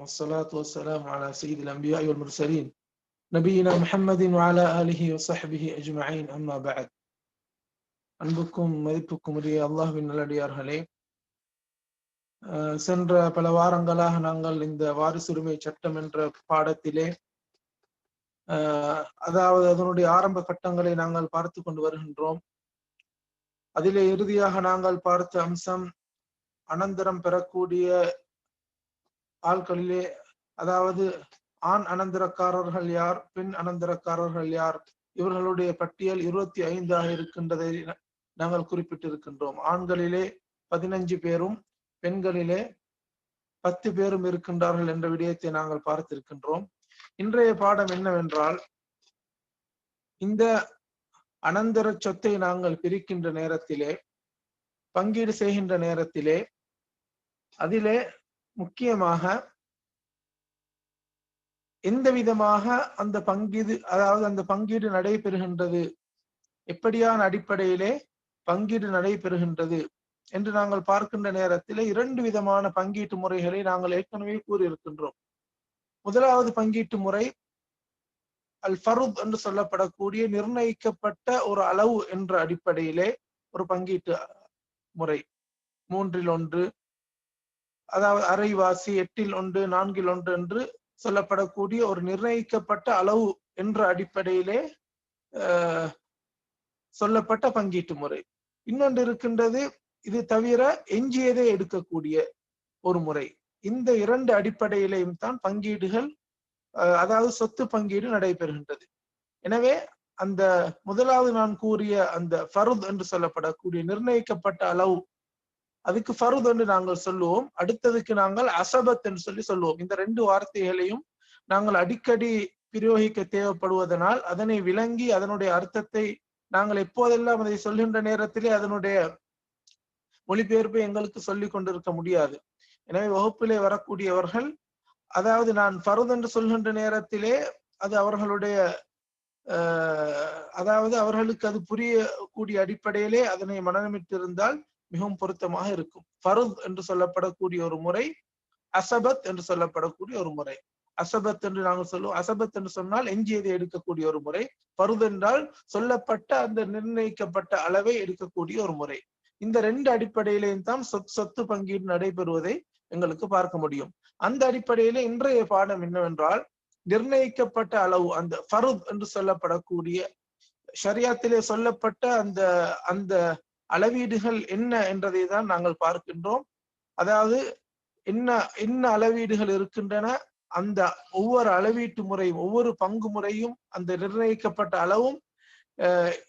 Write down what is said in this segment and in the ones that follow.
والصلاة والسلام على سيد الأنبياء والمرسلين نبينا محمد وعلى آله وصحبه أجمعين أما بعد அன்புக்கும் மதிப்புக்கும் உரிய அல்லாஹ்வின் நல்லடியார்களே அஹ் சென்ற பல வாரங்களாக நாங்கள் இந்த வாரிசுரிமை சட்டம் என்ற பாடத்திலே அஹ் அதாவது அதனுடைய ஆரம்ப கட்டங்களை நாங்கள் பார்த்து கொண்டு வருகின்றோம் அதிலே இறுதியாக நாங்கள் பார்த்த அம்சம் அனந்தரம் பெறக்கூடிய ஆட்களிலே அதாவது ஆண் அனந்தரக்காரர்கள் யார் பெண் அனந்தரக்காரர்கள் யார் இவர்களுடைய பட்டியல் இருபத்தி ஐந்தாக இருக்கின்றதை நாங்கள் குறிப்பிட்டிருக்கின்றோம். ஆண்களிலே பதினஞ்சு பேரும் பெண்களிலே பத்து பேரும் இருக்கின்றார்கள் என்ற விடயத்தை நாங்கள் பார்த்திருக்கின்றோம். இன்றைய பாடம் என்னவென்றால் இந்த அனந்தர சொத்தை நாங்கள் பிரிக்கின்ற நேரத்திலே பங்கீடு செய்கின்ற நேரத்திலே அதிலே முக்கியமாக எந்த விதமாக அந்த பங்கீடு அதாவது அந்த பங்கீடு நடைபெறுகின்றது? எப்படியான அடிப்படையிலே பங்கீடு நடைபெறுகின்றது? என்று நாங்கள் பார்க்கின்ற நேரத்தில் இரண்டு விதமான பங்கீட்டு முறைகளை நாங்கள் ஏற்கனவே கூறியிருக்கின்றோம். முதலாவது பங்கீட்டு முறை அல் ஃபருத் என்று சொல்லப்படக்கூடிய நிர்ணயிக்கப்பட்ட ஒரு அளவு என்ற அடிப்படையிலே ஒரு பங்கீட்டு முறை. மூன்றில் ஒன்று அதாவது அரைவாசி எட்டில் ஒன்று நான்கில் ஒன்று என்று சொல்லப்படக்கூடிய ஒரு நிர்ணயிக்கப்பட்ட அளவு என்ற அடிப்படையிலே சொல்லப்பட்ட பங்கீட்டு முறை. இன்னொன்று இருக்கின்றது இது தவிர எஞ்சியதை எடுக்கக்கூடிய ஒரு முறை. இந்த இரண்டு அடிப்படையிலையும் தான் பங்கீடுகள் அதாவது சொத்து பங்கீடு நடைபெறுகின்றது. எனவே அந்த முதலாவது நான் கூறிய அந்த ஃபருத் என்று சொல்லப்படக்கூடிய நிர்ணயிக்கப்பட்ட அளவு அதுக்கு ஃபருத் என்று நாங்கள் சொல்லுவோம். அடுத்ததுக்கு நாங்கள் அசபத் என்று சொல்லி சொல்லுவோம். இந்த ரெண்டு வார்த்தைகளையும் நாங்கள் அடிக்கடி பிரயோகிக்க தேவைப்படுவதனால் அதனை விளங்கி அதனுடைய அர்த்தத்தை நாங்கள் எப்போதெல்லாம் அதை சொல்கின்ற நேரத்திலே அதனுடைய மொழிபெயர்ப்பை எங்களுக்கு சொல்லிக் கொண்டிருக்க முடியாது. எனவே வகுப்பிலே வரக்கூடியவர்கள் அதாவது நான் ஃபருத் என்று சொல்கின்ற நேரத்திலே அது அவர்களுடைய அதாவது அவர்களுக்கு அது புரியக்கூடிய அடிப்படையிலே அதனை மனநமிட்டிருந்தால் மிகவும் பொருத்தமாக இருக்கும். ஃபருத் என்று சொல்லப்படக்கூடிய ஒரு முறை அசபத் என்று சொல்லப்படக்கூடிய ஒரு முறை. அசபத் என்று நாங்கள் சொல்லுவோம். அசபத் என்று சொன்னால் எஞ்சியதை எடுக்கக்கூடிய ஒரு முறை. பருது என்றால் சொல்லப்பட்ட அந்த நிர்ணயிக்கப்பட்ட அளவை எடுக்கக்கூடிய ஒரு முறை. இந்த ரெண்டு அடிப்படையிலையும் தான் சொத் சொத்து பங்கீடு நடைபெறுவதை எங்களுக்கு பார்க்க முடியும். அந்த அடிப்படையில இன்றைய பாடம் என்னவென்றால் நிர்ணயிக்கப்பட்ட அளவு அந்த ஃபருத் என்று சொல்லப்படக்கூடிய ஷரியாத்திலே சொல்லப்பட்ட அந்த அந்த அளவீடுகள் என்ன என்றதை தான் நாங்கள் பார்க்கின்றோம். அதாவது என்ன என்ன அளவீடுகள் இருக்கின்றன அந்த ஒவ்வொரு அளவீட்டு முறையும் ஒவ்வொரு பங்கு முறையும் அந்த நிர்ணயிக்கப்பட்ட அளவும்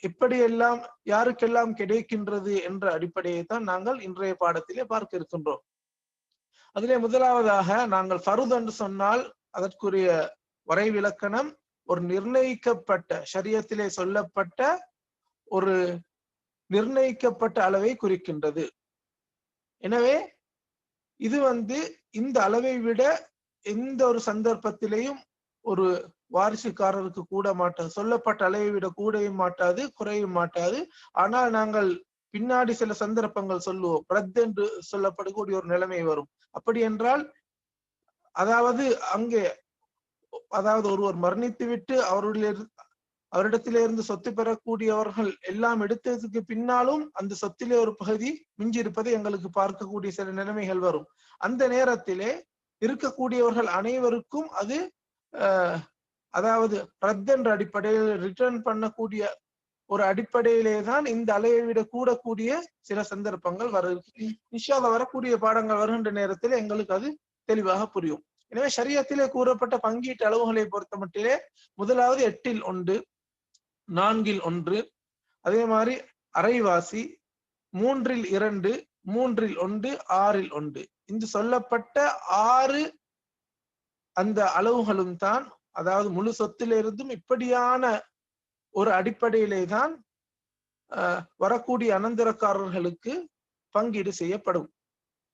எப்படியெல்லாம் யாருக்கெல்லாம் கிடைக்கின்றது என்ற அடிப்படையை தான் நாங்கள் இன்றைய பாடத்திலே பார்க்க இருக்கின்றோம். அதிலே முதலாவதாக நாங்கள் ஃபருத் என்று சொன்னால் அதற்குரிய வரைவிலக்கணம் ஒரு நிர்ணயிக்கப்பட்ட சரியத்திலே சொல்லப்பட்ட ஒரு நிர்ணயிக்கப்பட்ட அளவை குறிக்கின்றது. எனவே இது வந்து இந்த அளவை விட எந்த ஒரு சந்தர்ப்பத்திலையும் ஒரு வாரிசுக்காரருக்கு கூட மாட்டாது. சொல்லப்பட்ட அளவை விட கூடவும் மாட்டாது குறையும் மாட்டாது. ஆனால் நாங்கள் பின்னாடி சில சந்தர்ப்பங்கள் சொல்லுவோம். பிரத் என்று சொல்லப்படக்கூடிய ஒரு நிலைமை வரும். அப்படி என்றால் அதாவது அங்கே அதாவது ஒருவர் மரணித்து விட்டு அவருடைய அவரிடத்திலிருந்து சொத்து பெறக்கூடியவர்கள் எல்லாம் எடுத்ததுக்கு பின்னாலும் அந்த சொத்திலே ஒரு பகுதி மிஞ்சி இருப்பதை எங்களுக்கு பார்க்கக்கூடிய சில நிலைமைகள் வரும். அந்த நேரத்திலே இருக்கக்கூடியவர்கள் அனைவருக்கும் அது அதாவது ரத் என்ற அடிப்படையில் ரிட்டர்ன் பண்ணக்கூடிய ஒரு அடிப்படையிலே தான் இந்த அலையை விட கூடக்கூடிய சில சந்தர்ப்பங்கள் வர நிஷால வரக்கூடிய பாடங்கள் வருகின்ற நேரத்தில் எங்களுக்கு அது தெளிவாக புரியும். எனவே சரியத்திலே கூறப்பட்ட பங்கீட்டு அளவுகளை பொறுத்த மட்டிலே முதலாவது எட்டில் ஒன்று நான்கில் ஒன்று அதே மாதிரி அரைவாசி மூன்றில் இரண்டு மூன்றில் ஒன்று ஆறில் ஒன்று. இந்த சொல்லப்பட்ட ஆறு அந்த அளவுகளும் தான் அதாவது முழு சொத்திலிருந்தும் இப்படியான ஒரு அடிப்படையிலே தான் வரக்கூடிய அனந்தரக்காரர்களுக்கு பங்கீடு செய்யப்படும்.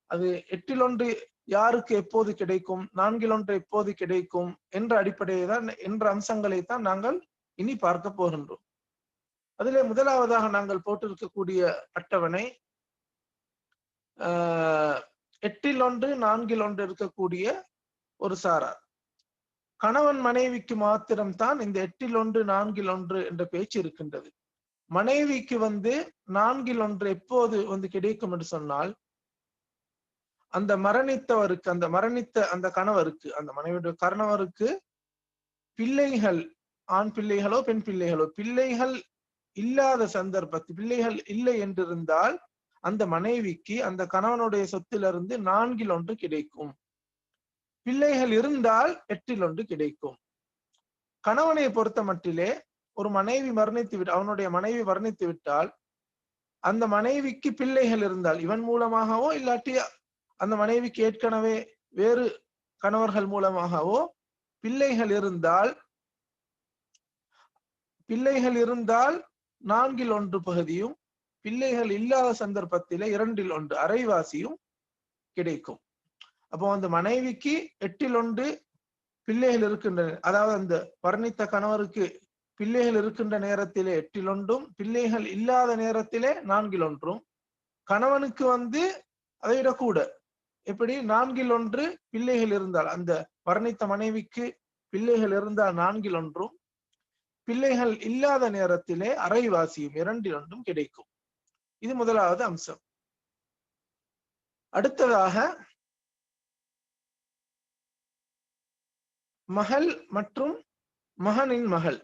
அது எட்டில் ஒன்று யாருக்கு எப்போது கிடைக்கும் நான்கில் ஒன்று எப்போது கிடைக்கும் என்ற அடிப்படையை தான் என்ற அம்சங்களை தான் நாங்கள் இனி பார்க்க போகின்றோம். அதிலே முதலாவதாக நாங்கள் போட்டிருக்கக்கூடிய அட்டவணை ஆஹ் எட்டில் ஒன்று நான்கில் ஒன்று இருக்கக்கூடிய ஒரு சாரார் கணவன் மனைவிக்கு மாத்திரம்தான் இந்த எட்டில் ஒன்று நான்கில் ஒன்று என்ற பேச்சு இருக்கின்றது. மனைவிக்கு வந்து நான்கில் ஒன்று எப்போது வந்து கிடைக்கும் என்று சொன்னால் அந்த மரணித்தவருக்கு அந்த மரணித்த அந்த கணவருக்கு அந்த மனைவியுடைய கணவருக்கு பிள்ளைகள் ஆண் பிள்ளைகளோ பெண் பிள்ளைகளோ பிள்ளைகள் இல்லாத சந்தர்ப்பத்தில் பிள்ளைகள் இல்லை என்றிருந்தால் அந்த மனைவிக்கு அந்த கணவனுடைய சொத்திலிருந்து நான்கில் ஒன்று கிடைக்கும். பிள்ளைகள் இருந்தால் எட்டில் ஒன்று கிடைக்கும். கணவனை பொறுத்த மட்டிலே ஒரு மனைவி மரணித்து விட்டு அவனுடைய மனைவி மரணித்து விட்டால் அந்த மனைவிக்கு பிள்ளைகள் இருந்தால் இவன் மூலமாகவோ இல்லாட்டி அந்த மனைவிக்கு ஏற்கனவே வேறு கணவர்கள் மூலமாகவோ பிள்ளைகள் இருந்தால் பிள்ளைகள் இருந்தால் நான்கில் ஒன்று பகுதியும் பிள்ளைகள் இல்லாத சந்தர்ப்பத்தில் இரண்டில் ஒன்று அரைவாசியும் கிடைக்கும். அப்போ அந்த மனைவிக்கு எட்டில் ஒன்று பிள்ளைகள் இருக்கின்றன அதாவது அந்த வர்ணித்த கணவருக்கு பிள்ளைகள் இருக்கின்ற நேரத்திலே எட்டில் ஒன்றும் பிள்ளைகள் இல்லாத நேரத்திலே நான்கில் ஒன்றும். கணவனுக்கு வந்து அதை விட கூட எப்படி? நான்கில் ஒன்று பிள்ளைகள் இருந்தால் அந்த வர்ணித்த மனைவிக்கு பிள்ளைகள் இருந்தால் நான்கில் ஒன்றும் பிள்ளைகள் இல்லாத நேரத்திலே அரைவாசியும் இரண்டிரண்டும் கிடைக்கும். இது முதலாவது அம்சம். அடுத்ததாக மகள் மற்றும் மகனின் மகள்.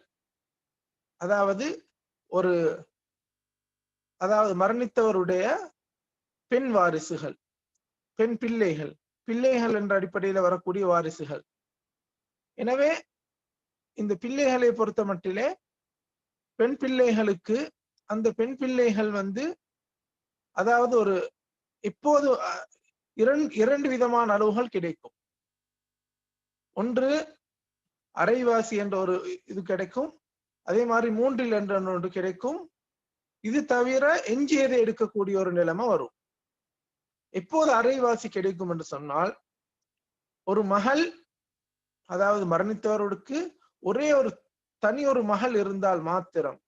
அதாவது ஒரு அதாவது மரணித்தவருடைய பெண் வாரிசுகள் பெண் பிள்ளைகள். பிள்ளைகள் என்ற அடிப்படையில் வரக்கூடிய வாரிசுகள். எனவே இந்த பிள்ளைகளை பொறுத்த மட்டிலே பெண் பிள்ளைகளுக்கு அந்த பெண் பிள்ளைகள் வந்து அதாவது ஒரு இப்போது இரண்டு இரண்டு விதமான அளவுகள் கிடைக்கும். ஒன்று அரைவாசி என்ற ஒரு இது கிடைக்கும். அதே மாதிரி மூன்றில் என்ற ஒன்று கிடைக்கும். இது தவிர எஞ்சியதை எடுக்கக்கூடிய ஒரு நிலைமை வரும். எப்போது அரைவாசி கிடைக்கும் என்று சொன்னால் ஒரு மகள் அதாவது மரணித்தவருக்கு ஒரே ஒரு தனி ஒரு மகள் இருந்தால் மாத்திரம்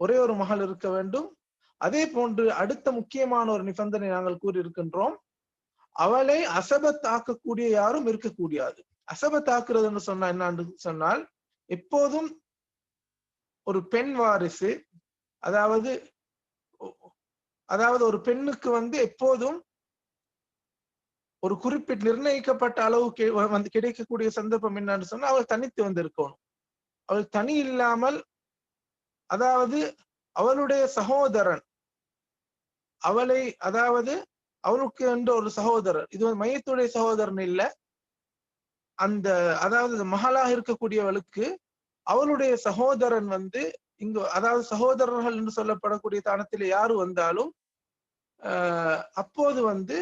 ஒரே ஒரு மகள் இருக்க வேண்டும். அதே போன்று அடுத்த முக்கியமான ஒரு நிபந்தனை நாங்கள் கூறியிருக்கின்றோம். அவளை அசபத்தாக்கக்கூடிய யாரும் இருக்கக்கூடியது அசபத்தாக்குறதுன்னு சொன்னா என்னன்னு சொன்னால் எப்போதும் ஒரு பெண் வாரிசு அதாவது அதாவது ஒரு பெண்ணுக்கு வந்து எப்போதும் ஒரு குறிப்பிட்ட நிர்ணயிக்கப்பட்ட அளவுக்கு வந்து கிடைக்கக்கூடிய சந்தர்ப்பம் என்னன்னு சொன்னா அவள் தனித்து வந்து இருக்கணும். அவள் தனி இல்லாமல் அதாவது அவளுடைய சகோதரன் அவளை அதாவது அவளுக்கு என்ற ஒரு சகோதரர் இது வந்து மையத்துடைய சகோதரன் இல்ல அந்த அதாவது மகளாக இருக்கக்கூடியவளுக்கு அவளுடைய சகோதரன் வந்து இங்கு அதாவது சகோதரர்கள் என்று சொல்லப்படக்கூடிய தானத்தில் யாரு வந்தாலும் ஆஹ் அப்போது வந்து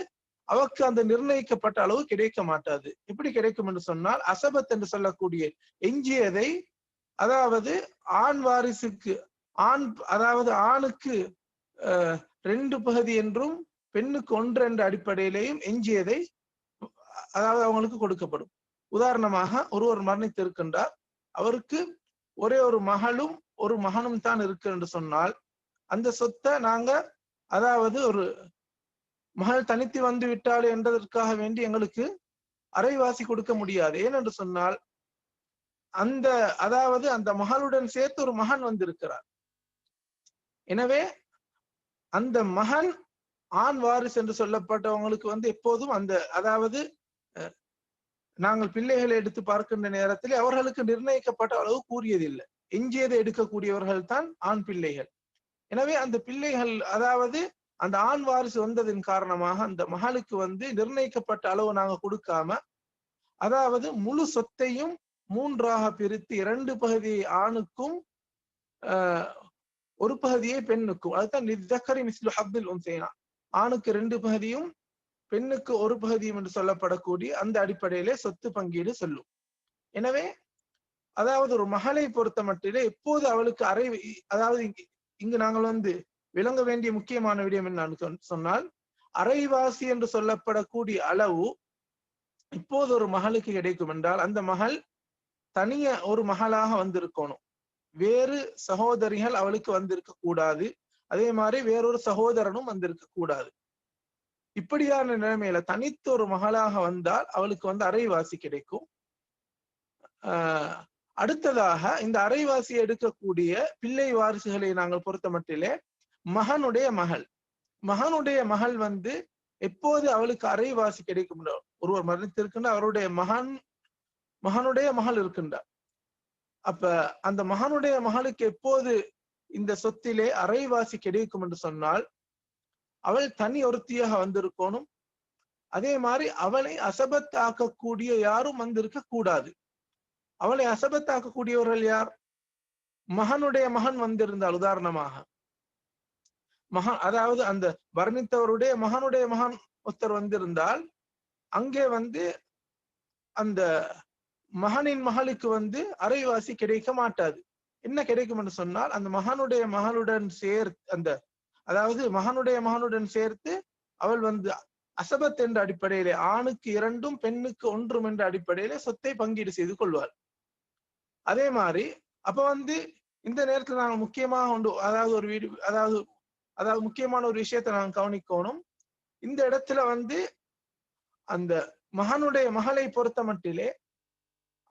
அவக்கு அந்த நிர்ணயிக்கப்பட்ட அளவு கிடைக்க மாட்டாது. எப்படி கிடைக்கும் என்று சொன்னால் அசபத் என்று சொல்லக்கூடிய எஞ்சியதை அதாவது ஆண் வாரிசுக்கு ஆண் அதாவது ஆணுக்கு ரெண்டு பகுதி என்றும் பெண்ணுக்கு ஒன்று என்ற அடிப்படையிலேயும் எஞ்சியதை அதாவது அவங்களுக்கு கொடுக்கப்படும். உதாரணமாக ஒருவர் மரணித்திருக்கின்றார். அவருக்கு ஒரே ஒரு மகளும் ஒரு மகனும் தான் இருக்கு என்று சொன்னால் அந்த சொத்தை நாங்க அதாவது ஒரு மகள் தனித்து வந்து விட்டாள் என்றதற்காக வேண்டி எங்களுக்கு அரைவாசி கொடுக்க முடியாது. ஏனென்று சொன்னால் அந்த அதாவது அந்த மகளுடன் சேர்த்து ஒரு மகன் வந்திருக்கிறார். எனவே அந்த மகன் ஆண் வாரிசு என்று சொல்லப்பட்டவங்களுக்கு வந்து எப்போதும் அந்த அதாவது நாங்கள் பிள்ளைகளை எடுத்து பார்க்கின்ற நேரத்தில் அவர்களுக்கு நிர்ணயிக்கப்பட்ட அளவு கூறியதில்லை. எஞ்சியதை எடுக்கக்கூடியவர்கள் தான் ஆண் பிள்ளைகள். எனவே அந்த பிள்ளைகள் அதாவது அந்த ஆண் வாரிசு வந்ததின் காரணமாக அந்த மகளுக்கு வந்து நிர்ணயிக்கப்பட்ட அளவு நாங்க கொடுக்காம அதாவது முழு சொத்தையும் மூன்றாக பிரித்து இரண்டு பகுதியை ஆணுக்கும் ஒரு பகுதியை பெண்ணுக்கும். அதுதான் நித்தக்கரி மிஸ்லு ஹப்துல் உன்சேனா. ஆணுக்கு ரெண்டு பகுதியும் பெண்ணுக்கு ஒரு பகுதியும் என்று சொல்லப்படக்கூடிய அந்த அடிப்படையிலே சொத்து பங்கீடு சொல்லும். எனவே அதாவது ஒரு மகளை பொறுத்த மட்டிலே எப்போது அவளுக்கு அறை அதாவது இங்கு நாங்கள் வந்து விளங்க வேண்டிய முக்கியமான விடயம் என்னன்னு சொன்னால் அரைவாசி என்று சொல்லப்படக்கூடிய அளவு இப்போது ஒரு மகளுக்கு கிடைக்கும் என்றால் அந்த மகள் தனிய ஒரு மகளாக வந்திருக்கணும். வேறு சகோதரிகள் அவளுக்கு வந்திருக்க கூடாது. அதே மாதிரி வேறொரு சகோதரனும் வந்திருக்க கூடாது. இப்படியான நிலைமையில தனித்து ஒரு மகளாக வந்தால் அவளுக்கு வந்து அரைவாசி கிடைக்கும். ஆஹ் அடுத்ததாக இந்த அரைவாசி எடுக்கக்கூடிய பிள்ளை வாரிசுகளை நாங்கள் பொறுத்த மட்டிலே மகனுடைய மகள். மகனுடைய மகள் வந்து எப்போது அவளுக்கு அரைவாசி கிடைக்கும் ஒருவர் மரணித்திருக்கின்ற அவருடைய மகன் மகனுடைய மகள் இருக்கின்றார். அப்ப அந்த மகனுடைய மகளுக்கு எப்போது இந்த சொத்திலே அரைவாசி கிடைக்கும் என்று சொன்னால் அவள் தனி ஒருத்தியாக வந்திருக்கணும். அதே மாதிரி அவளை அசபத்தாக்கக்கூடிய யாரும் வந்திருக்க கூடாது. அவளை அசபத்தாக்கக்கூடியவர்கள் யார்? மகனுடைய மகன் வந்திருந்தால் உதாரணமாக. மகன் அதாவது அந்த வர்ணித்தவருடைய மகனுடைய மகன் ஒருத்தர் வந்திருந்தால் அங்கே வந்து அந்த மகனின் மகளுக்கு வந்து அரைவாசி கிடைக்க மாட்டாது. என்ன கிடைக்கும் என்று சொன்னால் அந்த மகனுடைய மகளுடன் சேர்த்து அந்த அதாவது மகனுடைய மகனுடன் சேர்த்து அவள் வந்து அசபத் என்ற அடிப்படையிலே ஆணுக்கு இரண்டும் பெண்ணுக்கு ஒன்றும் என்ற அடிப்படையிலே சொத்தை பங்கீடு செய்து கொள்வார் அதே மாதிரி அப்ப வந்து இந்த நேரத்துல நாங்க முக்கியமாக கொண்டு அதாவது ஒரு வீடு அதாவது அதாவது முக்கியமான ஒரு விஷயத்தை நாங்க கவனிக்கணும். இந்த இடத்துல வந்து அந்த மகனுடைய மகளை பொறுத்த மட்டிலே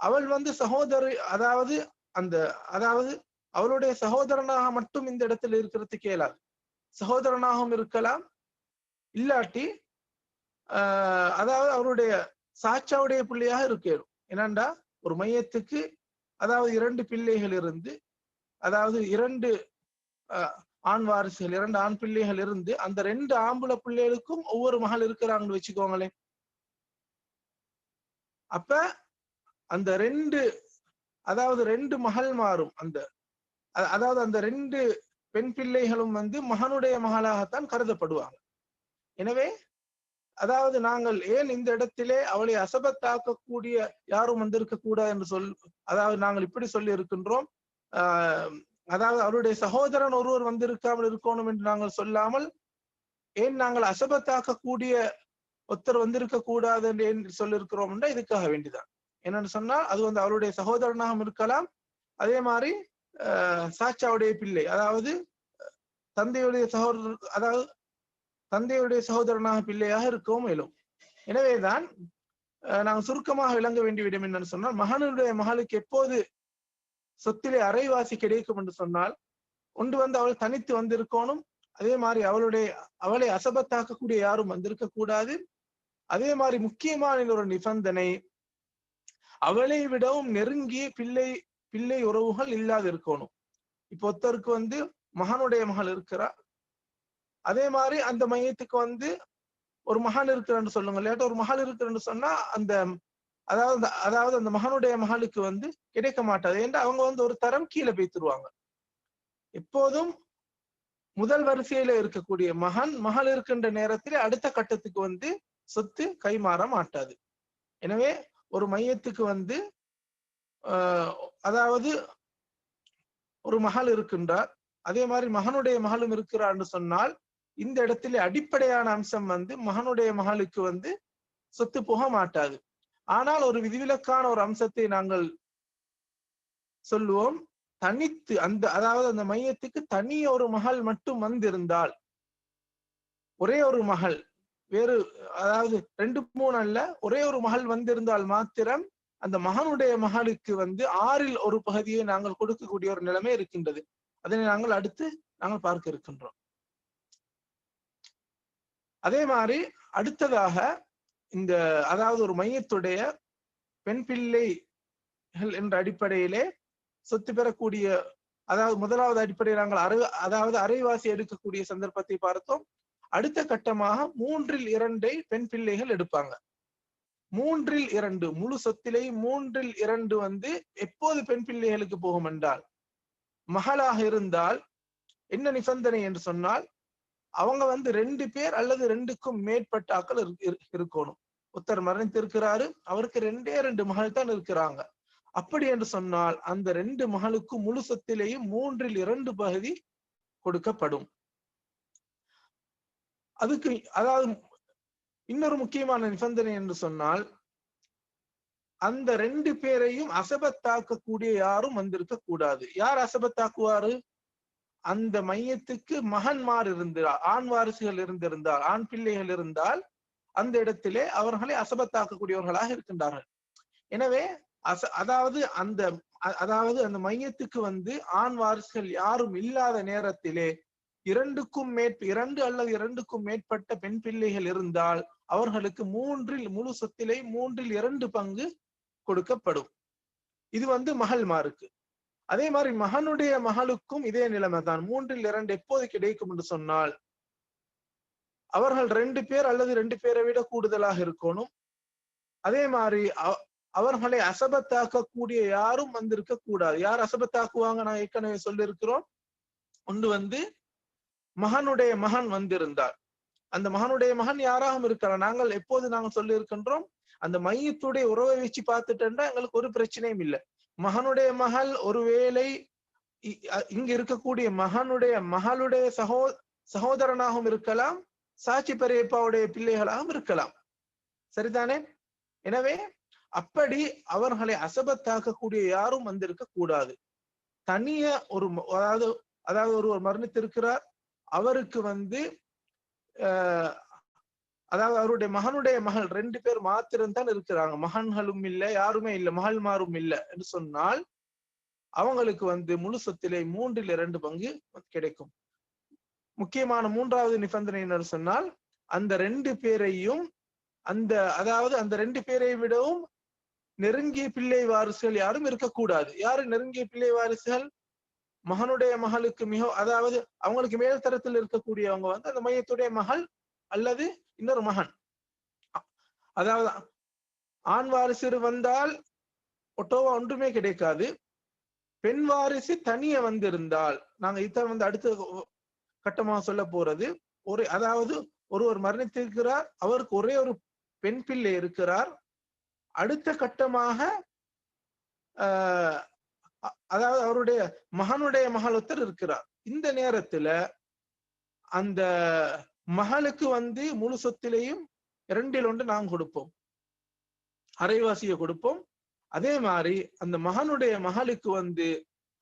அவள் வந்து சகோதரி அதாவது அந்த அதாவது அவளுடைய சகோதரனாக மட்டும் இந்த இடத்துல இருக்கிறதுக்கு இயலாது சகோதரனாகவும் இருக்கலாம். இல்லாட்டி ஆஹ் அதாவது அவருடைய சாச்சாவுடைய பிள்ளையாக இருக்கணும் என்னண்டா ஒரு மையத்துக்கு அதாவது இரண்டு பிள்ளைகள் இருந்து அதாவது இரண்டு ஆண் வாரிசுகள் இரண்டு ஆண் பிள்ளைகள் இருந்து அந்த ரெண்டு ஆம்புல பிள்ளைகளுக்கும் ஒவ்வொரு மகள் இருக்கிறாங்கன்னு வச்சுக்கோங்களேன். அப்ப அந்த ரெண்டு அதாவது ரெண்டு மகள் மாறும் அந்த அதாவது அந்த ரெண்டு பெண் பிள்ளைகளும் வந்து மகனுடைய மகளாகத்தான் கருதப்படுவாங்க. எனவே அதாவது நாங்கள் ஏன் இந்த இடத்திலே அவளை அசபத்தாக்கக்கூடிய யாரும் வந்திருக்க கூடாது என்று சொல் அதாவது நாங்கள் இப்படி சொல்லி இருக்கின்றோம் ஆஹ் அதாவது அவருடைய சகோதரன் ஒருவர் வந்திருக்காமல் இருக்கணும் என்று நாங்கள் சொல்லாமல் ஏன் நாங்கள் அசபத்தாக்கக்கூடிய ஒருத்தர் வந்திருக்க கூடாது என்று ஏன் சொல்லியிருக்கிறோம் என்றால் இதுக்காக வேண்டிதான். என்னன்னு சொன்னால் அது வந்து அவருடைய சகோதரனாகவும் இருக்கலாம். அதே மாதிரி சாச்சாவுடைய பிள்ளை அதாவது தந்தையுடைய சகோதரர் அதாவது தந்தையுடைய சகோதரனாக பிள்ளையாக இருக்கவும் இயலும் எனவேதான் நாங்கள் சுருக்கமாக விளங்க வேண்டிவிடும் என்னன்னு சொன்னால் மகனுடைய மகளுக்கு எப்போது சொத்திலே அரைவாசி கிடைக்கும் என்று சொன்னால் ஒன்று வந்து அவள் தனித்து வந்திருக்கணும். அதே மாதிரி அவளுடைய அவளை அசபத்தாக்கக்கூடிய யாரும் வந்திருக்க கூடாது அதே மாதிரி முக்கியமான ஒரு நிபந்தனை அவளை விடவும் நெருங்கிய பிள்ளை பிள்ளை உறவுகள் இல்லாது இருக்கணும். இப்போ ஒருத்தருக்கு வந்து மகனுடைய மகள் இருக்கிறா. அதே மாதிரி அந்த மையத்துக்கு வந்து ஒரு மகன் இருக்கிறன்னு சொல்லுங்க இல்லாட்ட ஒரு மகள் இருக்கிறன்னு சொன்னா அந்த அதாவது அதாவது அந்த மகனுடைய மகளுக்கு வந்து கிடைக்க மாட்டாது. ஏன்னா அவங்க வந்து ஒரு தரம் கீழே பேத்துருவாங்க. எப்போதும் முதல் வரிசையில இருக்கக்கூடிய மகன் மகள் இருக்கின்ற நேரத்தில் அடுத்த கட்டத்துக்கு வந்து சொத்து கைமாற மாட்டாது. எனவே ஒரு மையத்துக்கு வந்து அதாவது ஒரு மகள் இருக்கின்றார். அதே மாதிரி மகனுடைய மகளும் இருக்கிறான்னு சொன்னால் இந்த இடத்துல அடிப்படையான அம்சம் வந்து மகனுடைய மகளுக்கு வந்து சொத்து போக மாட்டாது. ஆனால் ஒரு விதிவிலக்கான ஒரு அம்சத்தை நாங்கள் சொல்லுவோம். தனித்து அந்த அதாவது அந்த மையத்துக்கு தனி ஒரு மகள் மட்டும் வந்திருந்தால் ஒரே ஒரு மகள் வேறு அதாவது ரெண்டு மூணு அல்ல ஒரே ஒரு மகள் வந்திருந்தால் மாத்திரம் அந்த மகனுடைய மகளுக்கு வந்து ஆறில் ஒரு பகுதியை நாங்கள் கொடுக்கக்கூடிய ஒரு நிலைமை இருக்கின்றது. அதனை நாங்கள் அடுத்து நாங்கள் பார்க்க இருக்கின்றோம். அதே மாதிரி அடுத்ததாக இந்த அதாவது ஒரு மையத்துடைய பெண் பிள்ளைகள் என்ற அடிப்படையிலே சொத்து பெறக்கூடிய அதாவது முதலாவது அடிப்படையில் நாங்கள் அரை அதாவது அரைவாசி எடுக்கக்கூடிய சந்தர்ப்பத்தை பார்த்தோம். அடுத்த கட்டமாக மூன்றில் இரண்டை பெண் பிள்ளைகள் எடுப்பாங்க. மூன்றில் இரண்டு முழு சொத்திலே மூன்றில் இரண்டு வந்து எப்போது பெண் பிள்ளைகளுக்கு போகும் என்றால் மகளாக இருந்தால் என்ன நிபந்தனை என்று சொன்னால் அவங்க வந்து ரெண்டு பேர் அல்லது ரெண்டுக்கும் மேற்பட்ட ஆக்கள் இருக்கணும். ஒருத்தர் மரணித்திருக்கிறாரு அவருக்கு ரெண்டே ரெண்டு மகள் தான் இருக்கிறாங்க. அப்படி என்று சொன்னால் அந்த ரெண்டு மகளுக்கும் முழு சொத்திலேயும் மூன்றில் இரண்டு பகுதி கொடுக்கப்படும். அதுக்கு அதாவது இன்னொரு முக்கியமான நிபந்தனை என்று சொன்னால் அந்த ரெண்டு பேரையும் அசபத்தாக்கக்கூடிய யாரும் வந்திருக்க கூடாது. யார் அசபத்தாக்குவாரு? அந்த மையத்துக்கு மகன்மார் இருந்தால் ஆண் வாரிசுகள் இருந்திருந்தால் ஆண் பிள்ளைகள் இருந்தால் அந்த இடத்திலே அவர்களை அசபத்தாக்கக்கூடியவர்களாக இருக்கின்றார்கள். எனவே அச அதாவது அந்த அதாவது அந்த மையத்துக்கு வந்து ஆண் வாரிசுகள் யாரும் இல்லாத நேரத்திலே இரண்டுக்கும் மேற் இரண்டு அல்லது இரண்டுக்கும் மேற்பட்ட பெண் பிள்ளைகள் இருந்தால் அவர்களுக்கு மூன்றில் முழு சொத்திலே மூன்றில் இரண்டு பங்கு கொடுக்கப்படும். இது வந்து மகள்மாருக்கு அதே மாதிரி மகனுடைய மகளுக்கும் இதே நிலைமை தான். மூன்றில் இரண்டு எப்போது கிடைக்கும் என்று சொன்னால் அவர்கள் ரெண்டு பேர் அல்லது ரெண்டு பேரை விட கூடுதலாக இருக்கணும். அதே மாதிரி அவர்களை அசபத்தாக்கக்கூடிய யாரும் வந்திருக்க கூடாது யார் அசபத்தாக்குவாங்க? நான் ஏற்கனவே சொல்லியிருக்கிறோம். ஒன்று வந்து மகனுடைய மகன் வந்திருந்தார். அந்த மகனுடைய மகன் யாராகவும் இருக்கலாம் நாங்கள் எப்போது நாங்கள் சொல்லி இருக்கின்றோம் அந்த மையத்துடைய உறவை வச்சு பார்த்துட்டோம்னா எங்களுக்கு ஒரு பிரச்சனையும் இல்லை. மகனுடைய மகள் ஒருவேளை இ- இங்க இருக்கக்கூடிய மகனுடைய மகளுடைய சகோ சகோதரனாகவும் இருக்கலாம் சாட்சி பெரியப்பாவுடைய பிள்ளைகளாகவும் இருக்கலாம். சரிதானே? எனவே அப்படி அவர்களை அசபத்தாக்கக்கூடிய யாரும் வந்திருக்க கூடாது தனிய ஒரு ம- அதாவது அதாவது ஒருவர் மரணித்திருக்கிறார் அவருக்கு வந்து ஆஹ் அதாவது அவருடைய மகனுடைய மகள் ரெண்டு பேர் மாத்திரம்தான் இருக்கிறாங்க. மகன்களும் இல்லை யாருமே இல்லை மகள்மாரும் இல்லை என்று சொன்னால் அவங்களுக்கு வந்து முழு சொத்திலே மூன்றில் இரண்டு பங்கு கிடைக்கும். முக்கியமான மூன்றாவது நிபந்தனை என்ன சொன்னால் அந்த ரெண்டு பேரையும் அந்த அதாவது அந்த ரெண்டு பேரை விடவும் நெருங்கிய பிள்ளை வாரிசுகள் யாரும் இருக்கக்கூடாது. யாரு நெருங்கிய பிள்ளை வாரிசுகள்? மகனுடைய மகளுக்கு மிக அதாவது அவங்களுக்கு மேல் தரத்தில் இருக்கக்கூடியவங்க வந்து அந்த மையத்துடைய மகள் அல்லது இன்னொரு மகன். அதாவது ஆண் வாரிசு வந்தால் ஒட்டோவா ஒன்றுமே கிடைக்காது. பெண் வாரிசு தனிய வந்திருந்தால் நாங்க இதான் வந்து அடுத்த கட்டமாக சொல்ல போறது ஒரு அதாவது ஒருவர் மரணித்திருக்கிறார் அவருக்கு ஒரே ஒரு பெண் பிள்ளை இருக்கிறார். அடுத்த கட்டமாக ஆஹ் அதாவது அவருடைய மகனுடைய மகள் ஒருத்தர் இருக்கிறார். இந்த நேரத்துல அந்த மகளுக்கு வந்து முழு சொத்திலையும் இரண்டில் ஒன்று நாம் கொடுப்போம். அரைவாசியை கொடுப்போம். அதே மாதிரி அந்த மகனுடைய மகளுக்கு வந்து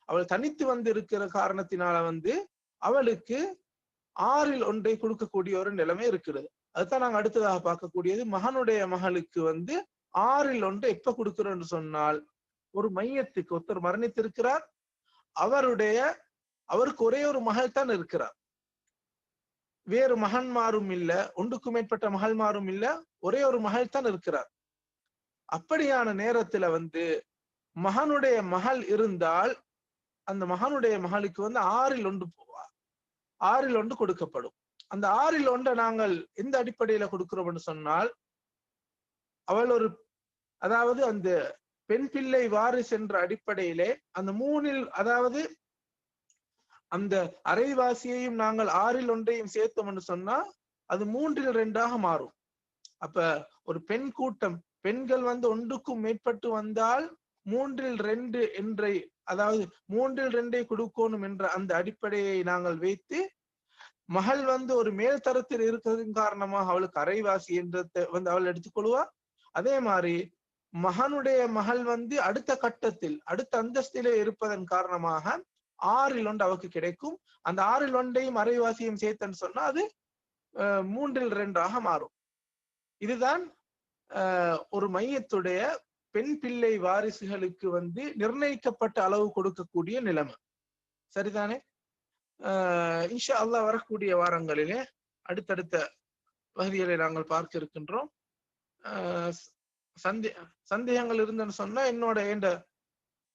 அவள் தனித்து வந்து இருக்கிற காரணத்தினால வந்து அவளுக்கு ஆறில் ஒன்றை கொடுக்கக்கூடிய ஒரு நிலைமை இருக்கிறது. அதுதான் நாங்க அடுத்ததாக பார்க்கக்கூடியது. மகனுடைய மகளுக்கு வந்து ஆறில் ஒன்று எப்ப கொடுக்கிறோம்னு சொன்னால் ஒரு மையத்துக்கு ஒருத்தர் மரணித்திருக்கிறார். அவருடைய அவருக்கு ஒரே ஒரு மகள் தான் இருக்கிறார். வேறு மகன்மாரும் இல்ல ஒன்றுக்கு மேற்பட்ட மகள்மாரும் இல்ல ஒரே ஒரு மகள் தான் இருக்கிறார். அப்படியான நேரத்துல வந்து மகனுடைய மகள் இருந்தால் அந்த மகனுடைய மகளுக்கு வந்து ஆறில் ஒன்று போ- ஆறில் ஒன்று கொடுக்கப்படும். அந்த ஆறில் ஒன்றை நாங்கள் எந்த அடிப்படையில கொடுக்கிறோம்னு சொன்னால் அவள் ஒரு அதாவது அந்த பெண் பிள்ளை வாரிசு என்ற அடிப்படையிலே அந்த மூணில் அதாவது அந்த அரைவாசியையும் நாங்கள் ஆறில் ஒன்றையும் சேர்த்தோம்னு சொன்னா அது மூன்றில் ரெண்டாக மாறும். அப்ப ஒரு பெண் கூட்டம் பெண்கள் வந்து ஒன்றுக்கும் மேற்பட்டு வந்தால் மூன்றில் ரெண்டு என்றை அதாவது மூன்றில் ரெண்டை கொடுக்கணும் என்ற அந்த அடிப்படையை நாங்கள் வைத்து மகள் வந்து ஒரு மேல் தரத்தில் இருக்கிறதின் காரணமாக அவளுக்கு அரைவாசி என்ற வந்து அவள் எடுத்துக்கொள்வா. அதே மாதிரி மகனுடைய மகள் வந்து அடுத்த கட்டத்தில் அடுத்த அந்தஸ்திலே இருப்பதன் காரணமாக ஆறில் ஒன்று அவருக்கு கிடைக்கும். அந்த ஆறில் ஒன்றையும் அரைவாசியும் சேர்த்தன்னு சொன்னா அது அஹ், மூன்றில் ரெண்டாக மாறும். இதுதான் ஒரு மையத்துடைய பெண் பிள்ளை வாரிசுகளுக்கு வந்து நிர்ணயிக்கப்பட்ட அளவு கொடுக்கக்கூடிய நிலைமை. சரிதானே? ஆஹ் இன்ஷா அல்லாஹ் வரக்கூடிய வாரங்களிலே அடுத்தடுத்த பகுதிகளை நாங்கள் பார்க்க இருக்கின்றோம். ஆஹ் சந்தே சந்தேகங்கள் இருந்தேன்னு சொன்னா என்னோட என்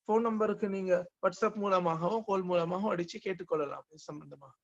போன் நம்பருக்கு நீங்க வாட்ஸ்அப் மூலமாகவும் கால் மூலமாகவும் அடிச்சு கேட்டுக்கொள்ளலாம் இது சம்பந்தமாக